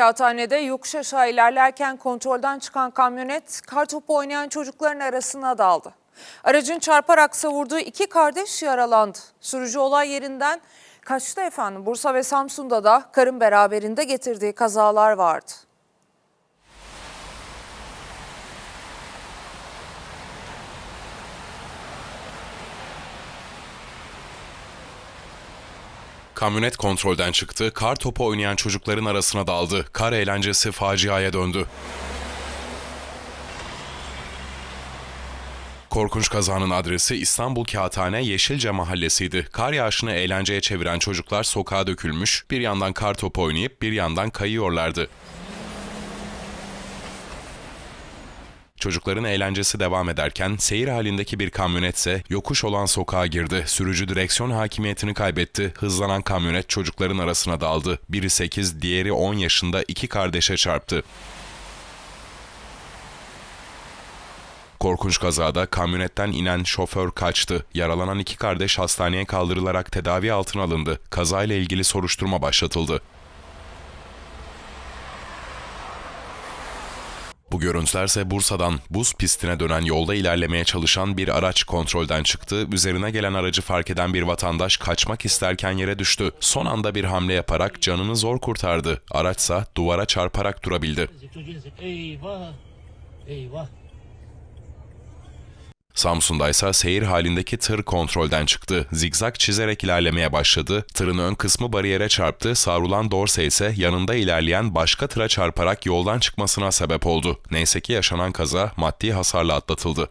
Kağıthane'de yokuş aşağı ilerlerken kontrolden çıkan kamyonet kartopu oynayan çocukların arasına daldı. Aracın çarparak savurduğu iki kardeş yaralandı. Sürücü olay yerinden kaçtı efendim. Bursa ve Samsun'da da karın beraberinde getirdiği kazalar vardı. Kamyonet kontrolden çıktı, kar topu oynayan çocukların arasına daldı. Kar eğlencesi faciaya döndü. Korkunç kazanın adresi İstanbul Kağıthane Yeşilce mahallesiydi. Kar yağışını eğlenceye çeviren çocuklar sokağa dökülmüş, bir yandan kar topu oynayıp bir yandan kayıyorlardı. Çocukların eğlencesi devam ederken seyir halindeki bir kamyonetse yokuş olan sokağa girdi. Sürücü direksiyon hakimiyetini kaybetti. Hızlanan kamyonet çocukların arasına daldı. Biri 8, diğeri 10 yaşında iki kardeşe çarptı. Korkunç kazada kamyonetten inen şoför kaçtı. Yaralanan iki kardeş hastaneye kaldırılarak tedavi altına alındı. Kazayla ilgili soruşturma başlatıldı. Bu görüntülerse Bursa'dan buz pistine dönen yolda ilerlemeye çalışan bir araç kontrolden çıktı. Üzerine gelen aracı fark eden bir vatandaş kaçmak isterken yere düştü. Son anda bir hamle yaparak canını zor kurtardı. Araçsa duvara çarparak durabildi. Çocuğun eyvah eyvah. Samsun'daysa seyir halindeki tır kontrolden çıktı. Zigzag çizerek ilerlemeye başladı. Tırın ön kısmı bariyere çarptı. Savrulan dorse ise yanında ilerleyen başka tıra çarparak yoldan çıkmasına sebep oldu. Neyse ki yaşanan kaza maddi hasarla atlatıldı.